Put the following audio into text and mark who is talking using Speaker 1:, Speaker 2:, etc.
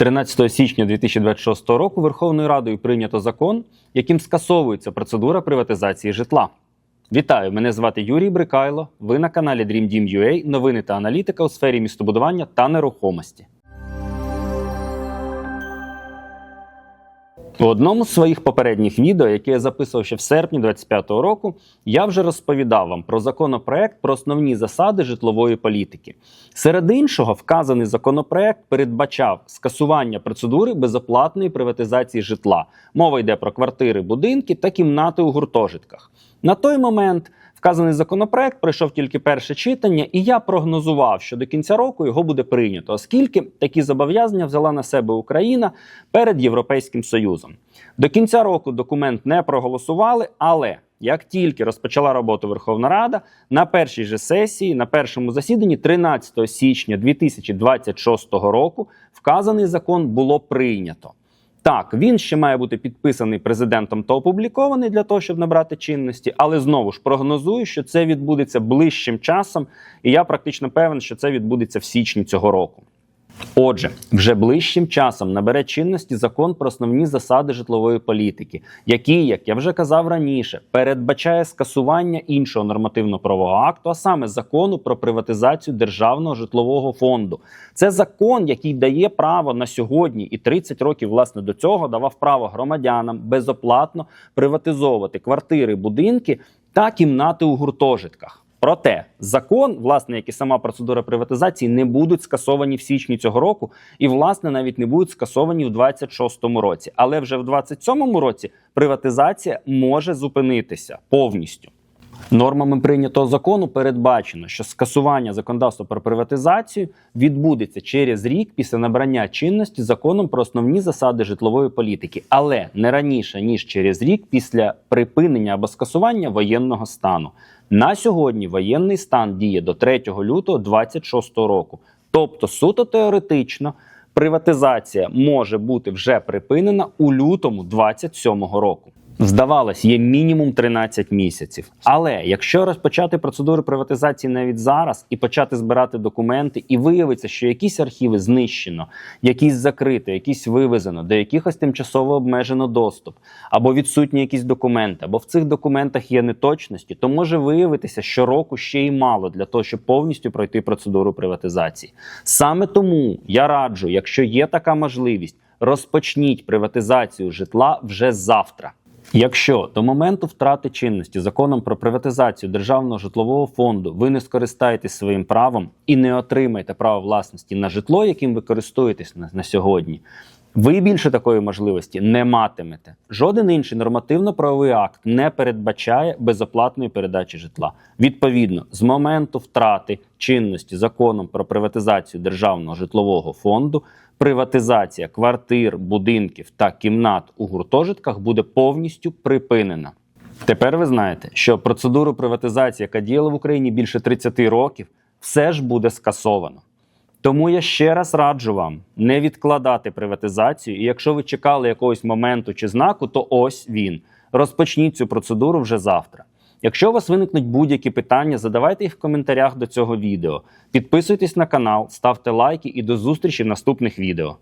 Speaker 1: 13 січня 2026 року Верховною Радою прийнято закон, яким скасовується процедура приватизації житла. Вітаю! Мене звати Юрій Брикайло. Ви на каналі DreamDeam.ua новини та аналітика у сфері містобудування та нерухомості. У одному з своїх попередніх відео, яке я записував ще в серпні 2025 року, я вже розповідав вам про законопроект про основні засади житлової політики. Серед іншого, вказаний законопроект передбачав скасування процедури безоплатної приватизації житла. Мова йде про квартири, будинки та кімнати у гуртожитках. На той момент вказаний законопроект пройшов тільки перше читання, і я прогнозував, що до кінця року його буде прийнято, оскільки такі зобов'язання взяла на себе Україна перед Європейським Союзом. До кінця року документ не проголосували, але як тільки розпочала роботу Верховна Рада, на першій же сесії, на першому засіданні, 13 січня 2026 року, вказаний закон було прийнято. Так, він ще має бути підписаний президентом та опублікований для того, щоб набрати чинності, але знову ж прогнозую, що це відбудеться ближчим часом, і я практично певен, що це відбудеться в січні цього року. Отже, вже ближчим часом набере чинності закон про основні засади житлової політики, який, як я вже казав раніше, передбачає скасування іншого нормативно-правового акту, а саме закону про приватизацію державного житлового фонду. Це закон, який дає право на сьогодні, і 30 років власне до цього давав право громадянам безоплатно приватизовувати квартири, будинки та кімнати у гуртожитках. Проте закон, власне, як і сама процедура приватизації, не будуть скасовані в січні цього року, і власне навіть не будуть скасовані в 26-му році. Але вже в 27-му році приватизація може зупинитися повністю. Нормами прийнятого закону передбачено, що скасування законодавства про приватизацію відбудеться через рік після набрання чинності законом про основні засади житлової політики, але не раніше ніж через рік після припинення або скасування воєнного стану. На сьогодні воєнний стан діє до 3 лютого 2026 року. Тобто, суто теоретично, приватизація може бути вже припинена у лютому 2027 року. Здавалось, є мінімум 13 місяців. Але якщо розпочати процедуру приватизації навіть зараз і почати збирати документи, і виявиться, що якісь архіви знищено, якісь закрито, якісь вивезено, до якихось тимчасово обмежено доступ, або відсутні якісь документи, або в цих документах є неточності, то може виявитися, що року ще й мало для того, щоб повністю пройти процедуру приватизації. Саме тому я раджу, якщо є така можливість, розпочніть приватизацію житла вже завтра. Якщо до моменту втрати чинності законом про приватизацію державного житлового фонду ви не скористаєтесь своїм правом і не отримаєте право власності на житло, яким ви користуєтесь на, на сьогодні, ви більше такої можливості не матимете. Жоден інший нормативно-правовий акт не передбачає безоплатної передачі житла. Відповідно, з моменту втрати чинності законом про приватизацію державного житлового фонду приватизація квартир, будинків та кімнат у гуртожитках буде повністю припинена. Тепер ви знаєте, що процедуру приватизації, яка діяла в Україні більше 30 років, все ж буде скасовано. Тому я ще раз раджу вам не відкладати приватизацію, і якщо ви чекали якогось моменту чи знаку, то ось він. Розпочніть цю процедуру вже завтра. Якщо у вас виникнуть будь-які питання, задавайте їх в коментарях до цього відео. Підписуйтесь на канал, ставте лайки і до зустрічі в наступних відео.